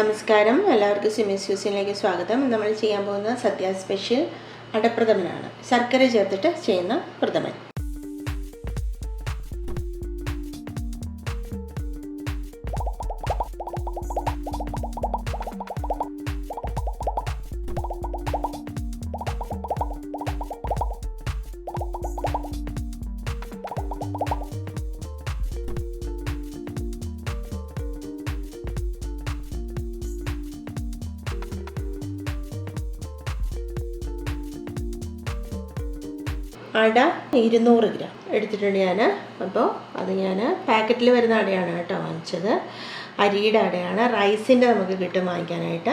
നമസ്കാരം. എല്ലാവർക്കും സിമിസ് യൂസിനിലേക്ക് സ്വാഗതം. നമ്മൾ ചെയ്യാൻ പോകുന്ന സദ്യ സ്പെഷ്യൽ അടപ്രഥമനാണ്. ശർക്കര ചേർത്തിട്ട് ചെയ്യുന്ന പ്രഥമൻ. അട ഇരുന്നൂറ് ഗ്രാം എടുത്തിട്ടുണ്ട് ഞാൻ അപ്പോൾ അത് ഞാൻ പാക്കറ്റിൽ വരുന്ന അടയാണ് കേട്ടോ വാങ്ങിച്ചത്. അരിയുടെ അടയാണ്. റൈസിന്റെ നമുക്ക് കിട്ടും വാങ്ങിക്കാനായിട്ട്.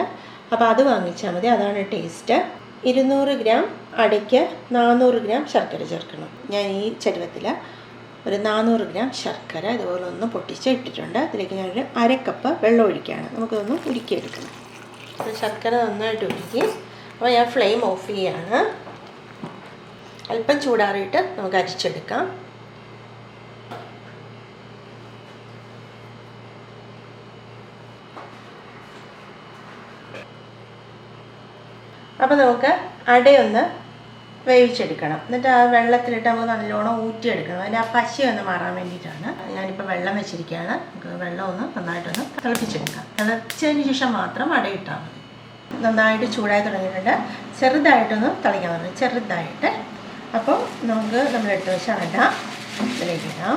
അപ്പോൾ അത് വാങ്ങിച്ചാൽ മതി. അതാണ് ടേസ്റ്റ്. ഇരുന്നൂറ് ഗ്രാം അടയ്ക്ക് നാനൂറ് ഗ്രാം ശർക്കര ചേർക്കണം. ഞാൻ ഈ ചരുവത്തിൽ ഒരു നാനൂറ് ഗ്രാം ശർക്കര ഇതുപോലെ ഒന്ന് പൊട്ടിച്ച് ഇട്ടിട്ടുണ്ട്. അതിലേക്ക് ഞാനൊരു അര കപ്പ് വെള്ളം ഒഴിക്കുകയാണ്. നമുക്കതൊന്ന് ഉരുക്കിയെടുക്കണം. ശർക്കര നന്നായിട്ട് ഉരുക്കി. അപ്പോൾ ഞാൻ ഫ്ലെയിം ഓഫ് ചെയ്യുകയാണ് അല്പം ചൂടാറിയിട്ട് നമുക്ക് അരിച്ചെടുക്കാം. അപ്പോൾ നമുക്ക് അടയൊന്ന് വേവിച്ചെടുക്കണം. എന്നിട്ട് ആ വെള്ളത്തിലിട്ട് നമുക്ക് നല്ലോണം ഊറ്റിയെടുക്കണം. അതിന്റെ ആ പശയൊന്ന് മാറാൻ വേണ്ടിയിട്ടാണ്. ഞാനിപ്പോൾ വെള്ളം വെച്ചിരിക്കുകയാണ്. നമുക്ക് വെള്ളം ഒന്ന് നന്നായിട്ടൊന്ന് തിളപ്പിച്ചെടുക്കാം. തിളച്ചതിന് ശേഷം മാത്രം അടയിട്ടാൽ മതി. നന്നായിട്ട് ചൂടായി തുടങ്ങിയിട്ടുണ്ട്. ചെറുതായിട്ടൊന്ന് തിളയ്ക്കാൻ തുടങ്ങി ചെറുതായിട്ട് അപ്പോൾ നമുക്ക് വെച്ച അട ഇതിലേക്ക് ഇടാം.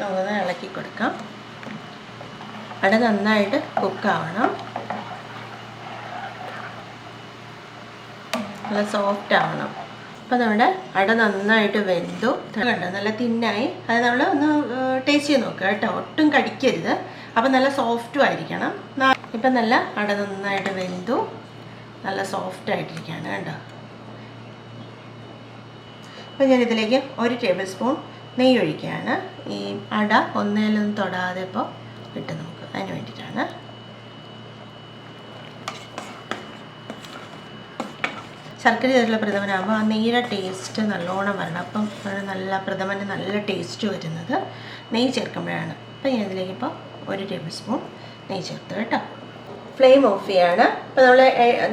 നമുക്കൊന്ന് ഇളക്കി കൊടുക്കാം. അട നന്നായിട്ട് കുക്കാവണം നല്ല സോഫ്റ്റ് ആവണം. അപ്പോൾ നമ്മുടെ അട നന്നായിട്ട് വെന്തു. കണ്ടോ? നല്ല തിന്നായി അത് നമ്മൾ ഒന്ന് ടേസ്റ്റ് ചെയ്ത് നോക്കുക കേട്ടോ. ഒട്ടും കടിക്കരുത്. അപ്പം നല്ല സോഫ്റ്റും ആയിരിക്കണം. ഇപ്പം നല്ല അട നന്നായിട്ട് വെന്തു. നല്ല സോഫ്റ്റ് ആയിട്ടിരിക്കുകയാണ് കേട്ടോ അപ്പം ഞാൻ ഇതിലേക്ക് ഒരു ടേബിൾ സ്പൂൺ നെയ്യ് ഒഴിക്കുകയാണ്. ഈ അട ഒന്നേലൊന്നും തൊടാതെ ഇപ്പോൾ ഇട്ട് നമുക്ക് അതിന് വേണ്ടിയിട്ടാണ്. ശർക്കര ചേർത്തുള്ള പ്രഥമനാകുമ്പോൾ ആ നെയ്യുടെ ടേസ്റ്റ് നല്ലോണം വരണം. അപ്പം നല്ല പ്രഥമന്റെ നല്ല ടേസ്റ്റ് വരുന്നത്. നെയ്യ് ചേർക്കുമ്പോഴാണ്. അപ്പം ഞാൻ ഇതിലേക്ക് ഇപ്പോൾ ഒരു ടേബിൾ സ്പൂൺ നെയ്യ് ചേർത്ത് കേട്ടോ. ഫ്ലെയിം ഓഫ് ചെയ്യാണ്. അപ്പോൾ നമ്മൾ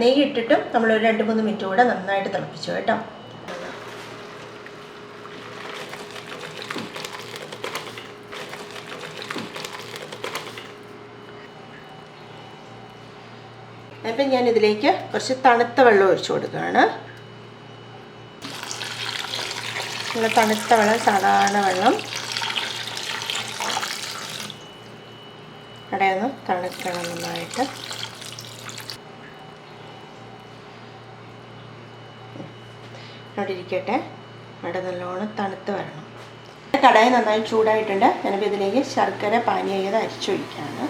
നെയ്യ് ഇട്ടിട്ടും നമ്മൾ ഒരു രണ്ട് മൂന്ന് മിനിറ്റ് കൂടെ നന്നായിട്ട് തിളപ്പിച്ചു കേട്ടോ. അപ്പം ഞാൻ ഇതിലേക്ക് കുറച്ച് തണുത്ത വെള്ളം ഒഴിച്ചു കൊടുക്കുകയാണ്. നല്ല തണുത്ത വെള്ളം സാധാരണ വെള്ളം. അടയൊന്ന് തണുക്കണം നന്നായിട്ട് അവിടെ ഇരിക്കട്ടെ. അവിടെ നല്ലോണം തണുത്ത് വരണം. കടായി നന്നായി ചൂടായിട്ടുണ്ട്. ഞാനിപ്പോൾ ഇതിലേക്ക് ശർക്കര പാനീയത് അരിച്ചൊഴിക്കുകയാണ്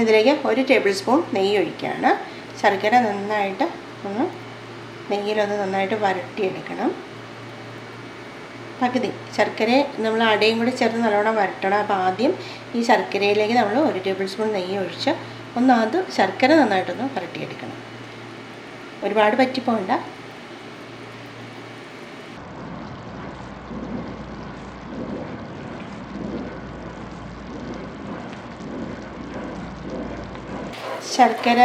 ഇതിലേക്ക് ഒരു ടേബിൾ സ്പൂൺ നെയ്യ് ഒഴിക്കുകയാണ് ശർക്കര നന്നായിട്ട് ഒന്ന് നെയ്യിലൊന്ന് നന്നായിട്ട് വരട്ടിയെടുക്കണം. പകുതി ശർക്കര നമ്മൾ അടയും കൂടി ചേർത്ത് നല്ലോണം വരട്ടണം. അപ്പോൾ ആദ്യം ഈ ശർക്കരയിലേക്ക് നമ്മൾ ഒരു ടേബിൾ സ്പൂൺ നെയ്യ് ഒഴിച്ച് ഒന്ന് അത് ശർക്കര നന്നായിട്ടൊന്ന് വരട്ടിയെടുക്കണം. ഒരുപാട് പറ്റിപ്പോണ്ട. ശർക്കര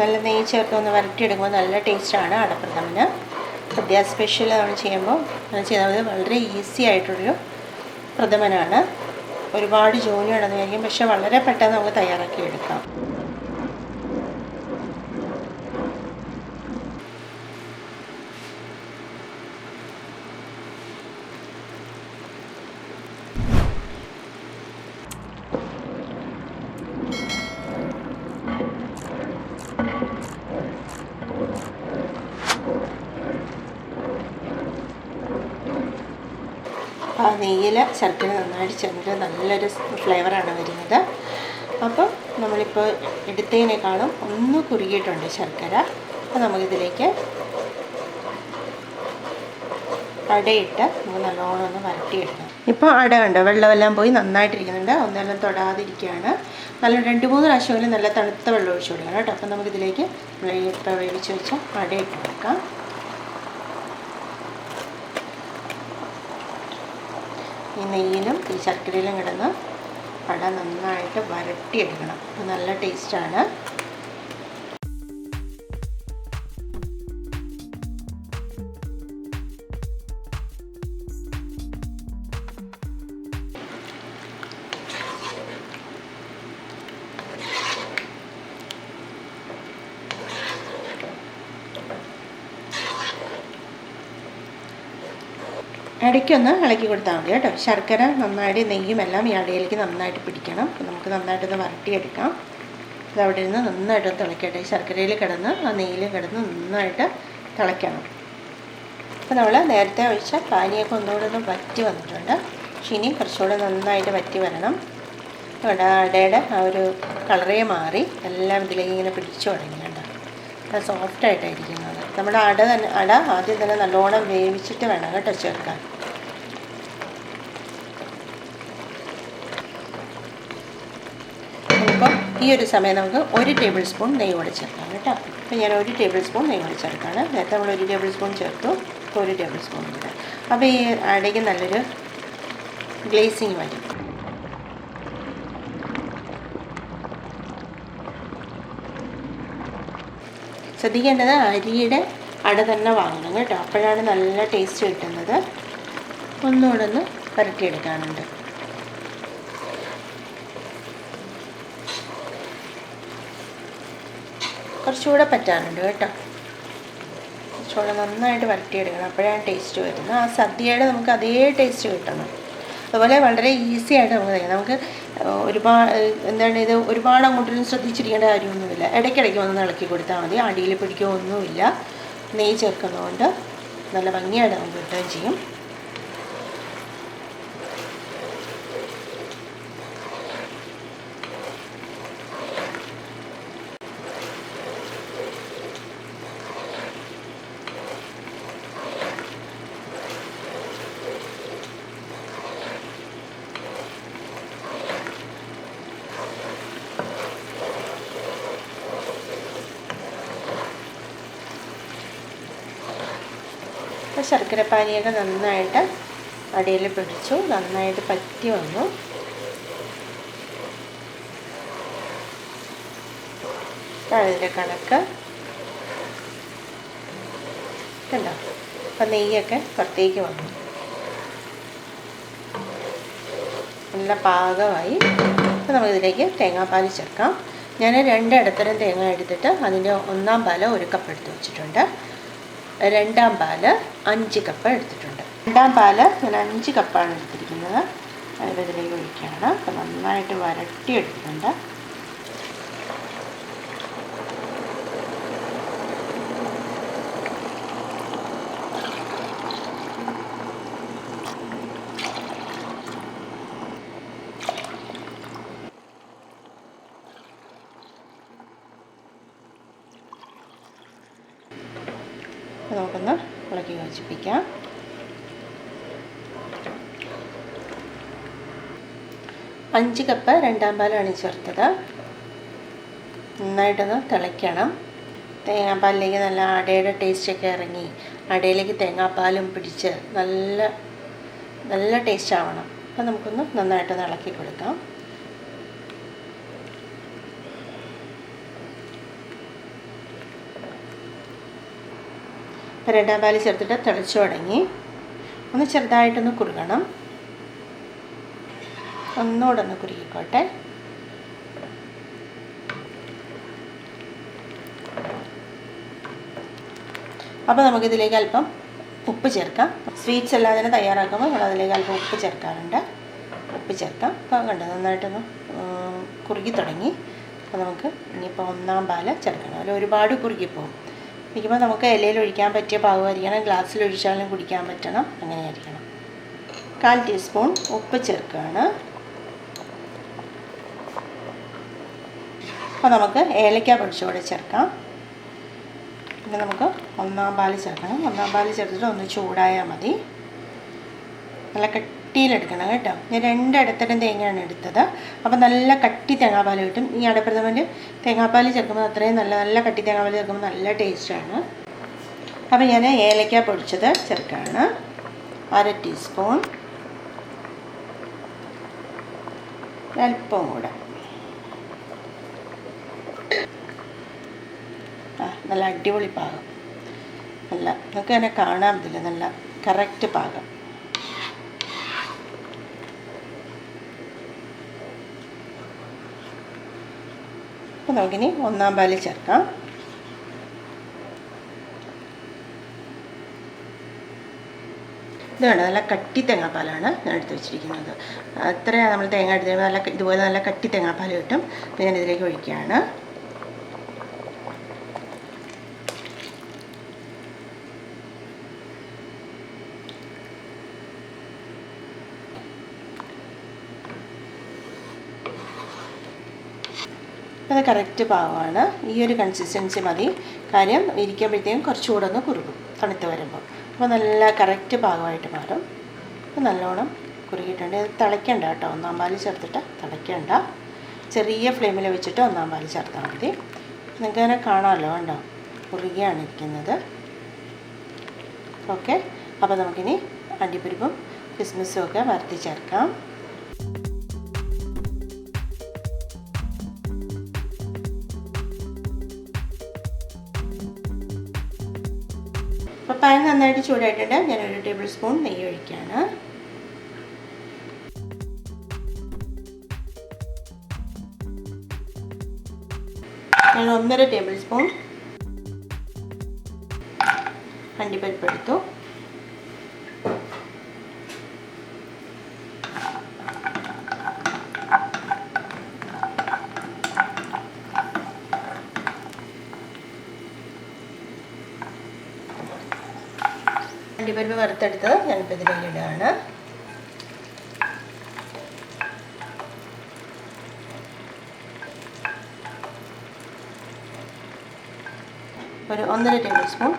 നല്ല നെയ്യ് ചേർത്ത് ഒന്ന് വരട്ടിയെടുക്കുമ്പോൾ നല്ല ടേസ്റ്റാണ് അടപ്രഥമന് സദ്യ സ്പെഷ്യൽ നമ്മൾ ചെയ്യുമ്പോൾ അത് ചെയ്താൽ വളരെ ഈസി ആയിട്ടുള്ളൊരു പ്രഥമനാണ്. ഒരുപാട് ജോലി ഉണ്ടെന്ന് കഴിക്കും പക്ഷെ വളരെ പെട്ടെന്ന് നമുക്ക് തയ്യാറാക്കി എടുക്കാം ആ നെയ്യിൽ ശർക്കര നന്നായിട്ട് ചേർന്നിട്ട് നല്ലൊരു ഫ്ലേവറാണ് വരുന്നത്. അപ്പോൾ നമ്മളിപ്പോൾ എടുത്തതിനേക്കാളും ഒന്ന് കുറുകിയിട്ടുണ്ട് ശർക്കര. അപ്പോൾ നമുക്കിതിലേക്ക് അടയിട്ട് നമുക്ക് നല്ലോണം ഒന്ന് വരട്ടിയിടണം ഇപ്പോൾ അട കണ്ടോ? വെള്ളമെല്ലാം പോയി നന്നായിട്ടിരിക്കുന്നുണ്ട്. ഒന്നെല്ലാം തൊടാതിരിക്കുകയാണ്. നല്ല രണ്ട് മൂന്ന് പ്രാവശ്യമെങ്കിലും നല്ല തണുത്ത വെള്ളം ഒഴിച്ചു കൊടുക്കണം കേട്ടോ. അപ്പം നമുക്കിതിലേക്ക് ഇപ്പോൾ വേവിച്ച് വെച്ച അടയിട്ട് കൊടുക്കാം. ഈ നെയ്യിലും ഈ ശർക്കരയിലും കിടന്ന് വട നന്നായിട്ട് വരട്ടിയെടുക്കണം. അപ്പോൾ നല്ല ടേസ്റ്റാണ്. ഇടയ്ക്കൊന്ന് ഇളക്കി കൊടുത്താൽ മതി കേട്ടോ. ശർക്കര നന്നായിട്ട് നെയ്യും എല്ലാം ഈ അടയിലേക്ക് നന്നായിട്ട് പിടിക്കണം. നമുക്ക് നന്നായിട്ടൊന്ന് വരട്ടിയെടുക്കാം. അത് അവിടെ നിന്ന് നന്നായിട്ട് തിളക്കട്ടെ. ശർക്കരയിൽ കിടന്ന് ആ നെയ്യിൽ കിടന്ന് നന്നായിട്ട് തിളയ്ക്കണം. അപ്പോൾ നമ്മൾ നേരത്തെ ഒഴിച്ച പാനിയൊക്കെ ഒന്നുകൂടെ ഒന്ന് വറ്റി വന്നിട്ടുണ്ട്. പക്ഷേ ഇനി കുറച്ചുകൂടെ നന്നായിട്ട് വറ്റി വരണം. അവിടെ അടയുടെ ആ ഒരു കളറേ മാറി. എല്ലാം ഇതിലേക്ക് ഇങ്ങനെ പിടിച്ചു തുടങ്ങിയുണ്ട് അത് സോഫ്റ്റായിട്ടായിരിക്കുന്നത് നമ്മുടെ അട തന്നെ അട ആദ്യം തന്നെ നല്ലോണം വേവിച്ചിട്ട് വേണം കേട്ടോ ചേർക്കാൻ ഇപ്പോൾ ഈ ഒരു സമയം നമുക്ക് ഒരു ടേബിൾ സ്പൂൺ നെയ്യ് കൂടെ ചേർക്കാം കേട്ടോ. അപ്പോൾ ഞാൻ ഒരു ടേബിൾ സ്പൂൺ നെയ്യ് കൂടെ ചേർക്കാണ് നേരത്തെ നമ്മൾ ഒരു ടേബിൾ സ്പൂൺ ചേർത്തു. ഇപ്പോൾ ഒരു ടേബിൾ സ്പൂൺ കൂടെ. അപ്പോൾ ഈ അടയ്ക്ക് നല്ലൊരു ഗ്ലേസിങ് വരും. ശ്രദ്ധിക്കേണ്ടത് അരിയുടെ അട തന്നെ വാങ്ങണം കേട്ടോ. അപ്പോഴാണ് നല്ല ടേസ്റ്റ് കിട്ടുന്നത്. ഒന്നുകൂടെ ഒന്ന് പുരട്ടിയെടുക്കാനുണ്ട്. കുറച്ചുകൂടെ പറ്റാനുണ്ട് കേട്ടോ. കുറച്ചുകൂടെ നന്നായിട്ട് വരട്ടിയെടുക്കണം. അപ്പോഴാണ് ടേസ്റ്റ് വരുന്നത്. ആ സദ്യയുടെ നമുക്ക് അതേ ടേസ്റ്റ് കിട്ടണം. അതുപോലെ വളരെ ഈസി ആയിട്ട് നമുക്ക് തയ്ക്കാം നമുക്ക് ഒരുപാട് എന്താണ് ഇത്? ഒരുപാട് അങ്ങോട്ടൊന്നും ശ്രദ്ധിച്ചിരിക്കേണ്ട കാര്യമൊന്നുമില്ല. ഇടയ്ക്കിടയ്ക്ക് ഒന്ന് ഇളക്കി കൊടുത്താൽ മതി. അടിയിൽ പിടിക്കുകയൊന്നുമില്ല. നെയ്യ് ചേർക്കുന്നതുകൊണ്ട് നല്ല ഭംഗിയായിട്ട് നമുക്ക് കിട്ടുകയും ചെയ്യും. അപ്പോൾ ശർക്കരപ്പാനിയൊക്കെ നന്നായിട്ട് അടിയിൽ പിടിച്ചു. നന്നായിട്ട് പറ്റി വന്നു. അതിന്റെ കണക്ക്. കണ്ടോ? അപ്പം നെയ്യൊക്കെ പുറത്തേക്ക് വന്നു. നല്ല പാകമായി. അപ്പോൾ നമുക്കിതിലേക്ക് തേങ്ങാപ്പാൽ ചേർക്കാം. ഞാൻ രണ്ട് ഇടത്തരം തേങ്ങ എടുത്തിട്ട് അതിന്റെ ഒന്നാം പാൽ ഒരു കപ്പ് എടുത്ത് വെച്ചിട്ടുണ്ട്. രണ്ടാം പാൽ അഞ്ച് കപ്പ് എടുത്തിട്ടുണ്ട്. രണ്ടാം പാൽ ഞാൻ അഞ്ച് കപ്പാണ് എടുത്തിരിക്കുന്നത്. അതിലേക്ക് ഒഴിക്കുകയാണ്. അപ്പോൾ നന്നായിട്ട് വരട്ടി നമുക്കൊന്ന് ഇളക്കി യോജിപ്പിക്കാം. അഞ്ച് കപ്പ് രണ്ടാം പാലാണ് ചേർത്തത്. നന്നായിട്ടൊന്ന് തിളയ്ക്കണം. തേങ്ങാപ്പാലിലേക്ക് നല്ല അടയുടെ ടേസ്റ്റൊക്കെ ഇറങ്ങി. അടയിലേക്ക് തേങ്ങാപ്പാലും പിടിച്ച് നല്ല നല്ല ടേസ്റ്റ് ആവണം. അപ്പം നമുക്കൊന്ന് നന്നായിട്ടൊന്ന് ഇളക്കി കൊടുക്കാം. രണ്ടാം പാൽ ചേർത്തിട്ട് തിളച്ചു തുടങ്ങി ഒന്ന് ചെറുതായിട്ടൊന്ന് കുറുകണം. ഒന്നുകൂടെ ഒന്ന് കുറുകിക്കോട്ടെ അപ്പോൾ നമുക്കിതിലേക്ക് അല്പം ഉപ്പ് ചേർക്കാം. സ്വീറ്റ്സ് എല്ലാം തന്നെ തയ്യാറാക്കുമ്പോൾ നമ്മൾ അതിലേക്ക് അല്പം ഉപ്പ് ചേർക്കാറുണ്ട്. ഉപ്പ് ചേർക്കാം. അപ്പോൾ കണ്ട് നന്നായിട്ടൊന്ന് കുറുകി തുടങ്ങി. അപ്പോൾ നമുക്ക് ഇനിയിപ്പോൾ ഒന്നാം പാൽ ചേർക്കണം. അതിൽ ഒരുപാട് കുറുകിപ്പോകും ഇരിക്കുമ്പോൾ നമുക്ക് ഇലയിൽ ഒഴിക്കാൻ പറ്റിയ പാകമായിരിക്കണം ഗ്ലാസ്സിൽ ഒഴിച്ചാലും കുടിക്കാൻ പറ്റണം അങ്ങനെ ആയിരിക്കണം കാൽ ടീസ്പൂൺ ഉപ്പ് ചേർക്കുകയാണ്. അപ്പോൾ നമുക്ക് ഏലക്ക പൊടിച്ചുകൂടെ ചേർക്കാം. പിന്നെ നമുക്ക് ഒന്നാം പാൽ ചേർക്കണം. ഒന്നാം പാൽ ചേർത്തിട്ട് ഒന്ന് ചൂടായാൽ മതി. നല്ല കട്ടിയിലെടുക്കണം കേട്ടോ. ഞാൻ രണ്ടിടത്തരം തേങ്ങയാണ് എടുത്തത്. അപ്പോൾ നല്ല കട്ടി തേങ്ങാപ്പാൽ കിട്ടും. ഈ അടപ്രഥമന് തേങ്ങാപ്പാൽ ചേർക്കുമ്പോൾ അത്രയും നല്ല നല്ല കട്ടി തേങ്ങാപ്പാൽ ചേർക്കുമ്പോൾ നല്ല ടേസ്റ്റാണ് അപ്പോൾ ഞാൻ ഏലക്ക പൊടിച്ചത് ചേർക്കുകയാണ്. അര ടീസ്പൂൺ അല്പം കൂടെ. ആ നല്ല അടിപൊളി പാകം. നല്ല നമുക്ക് തന്നെ കാണാൻ പറ്റില്ല. നല്ല കറക്റ്റ് പാകം. അപ്പോൾ നമുക്കിനി ഒന്നാം പാൽ ചേർക്കാം. ഇതാണ് നല്ല കട്ടി തേങ്ങാപ്പാലാണ് ഞാൻ എടുത്ത് വെച്ചിരിക്കുന്നത്. അത്രയാണ് നമ്മൾ തേങ്ങ എടുത്ത് നല്ല ഇതുപോലെ നല്ല കട്ടി തേങ്ങാപ്പാൽ കിട്ടും. അപ്പോൾ ഞാൻ ഇതിലേക്ക് ഒഴിക്കുകയാണ്. അത് കറക്റ്റ് പാകമാണ് ഈ ഒരു കൺസിസ്റ്റൻസി മതി. കാര്യം ഇരിക്കുമ്പോഴത്തേക്കും കുറച്ചുകൂടെ ഒന്ന് കുറുകും. തണുത്ത് വരുമ്പോൾ. അപ്പോൾ നല്ല കറക്റ്റ് പാകമായിട്ട് മാറും. അപ്പോൾ നല്ലോണം കുറുകിയിട്ടുണ്ട്. ഇത് തിളയ്ക്കണ്ട കേട്ടോ. ഒന്നാം പാൽ ചേർത്തിട്ട് തിളയ്ക്കണ്ട. ചെറിയ ഫ്ലെയിമിൽ വെച്ചിട്ട് ഒന്നാം പാൽ ചേർത്താൽ മതി. നിങ്ങൾക്ക് അങ്ങനെ കാണാമല്ലോ കണ്ടോ? കുറുകിയാണ് ഇരിക്കുന്നത്. ഓക്കെ അപ്പോൾ നമുക്കിനി അണ്ടിപ്പരിപ്പും കിസ്മിസും ഒക്കെ വരുത്തി ചേർക്കാം. അപ്പോൾ പാൻ നന്നായിട്ട് ചൂടായിട്ടുണ്ട്. ഞാൻ ഒരു ടേബിൾ സ്പൂൺ നെയ്യ് ഒഴിക്കുകയാണ് ഞാൻ ഒന്നര ടേബിൾ സ്പൂൺ അണ്ടിപ്പരിപ്പ് എടുത്തു. അണ്ടിപ്പരിപ്പ് വറുത്തെടുത്ത് ഞാനിപ്പോൾ ഇതിലേക്ക് ഇടുകയാണ് ഒരു ഒന്നര ടേബിൾ സ്പൂൺ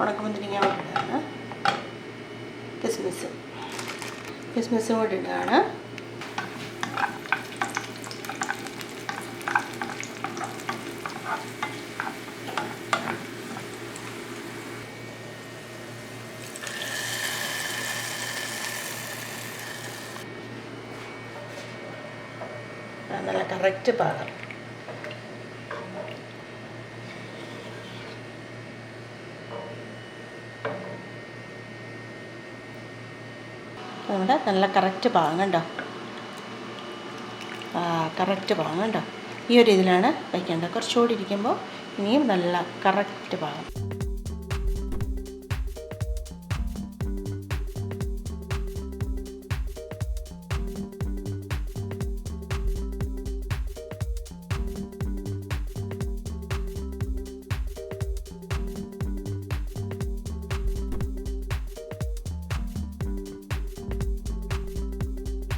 ഉണക്കമുന്തിരിങ്ങ ഇടുകയാണ് കിസ്മിസ്. കിസ്മിസും കൂടെ ഇടുകയാണ് ആ, നല്ല പാദം നമ്മുടെ നല്ല കറക്റ്റ് പാകം ആ കറക്റ്റ് പാകം കണ്ടോ? ഈ ഒരു ഇതിലാണ് വയ്ക്കേണ്ടത്. കുറച്ചുകൂടി ഇരിക്കുമ്പോൾ ഇനിയും നല്ല കറക്റ്റ് പാകം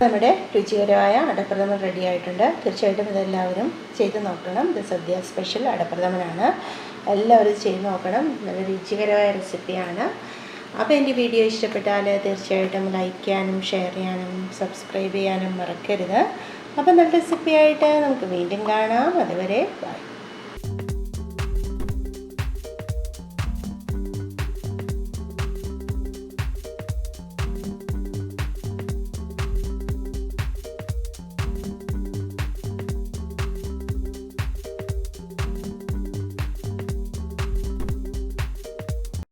നമ്മുടെ രുചികരമായ അടപ്രഥമൻ റെഡി ആയിട്ടുണ്ട്. തീർച്ചയായിട്ടും ഇതെല്ലാവരും ചെയ്ത് നോക്കണം. ഇത് സദ്യ സ്പെഷ്യൽ അടപ്രഥമനാണ്. എല്ലാവരും ചെയ്ത് നോക്കണം. നല്ല രുചികരമായ റെസിപ്പിയാണ് അപ്പോൾ എന്റെ വീഡിയോ ഇഷ്ടപ്പെട്ടാൽ തീർച്ചയായിട്ടും ലൈക്ക് ചെയ്യാനും ഷെയർ ചെയ്യാനും സബ്സ്ക്രൈബ് ചെയ്യാനും മറക്കരുത്. അപ്പോൾ നല്ല റെസിപ്പിയായിട്ട് നമുക്ക് വീണ്ടും കാണാം. അതുവരെ ബൈ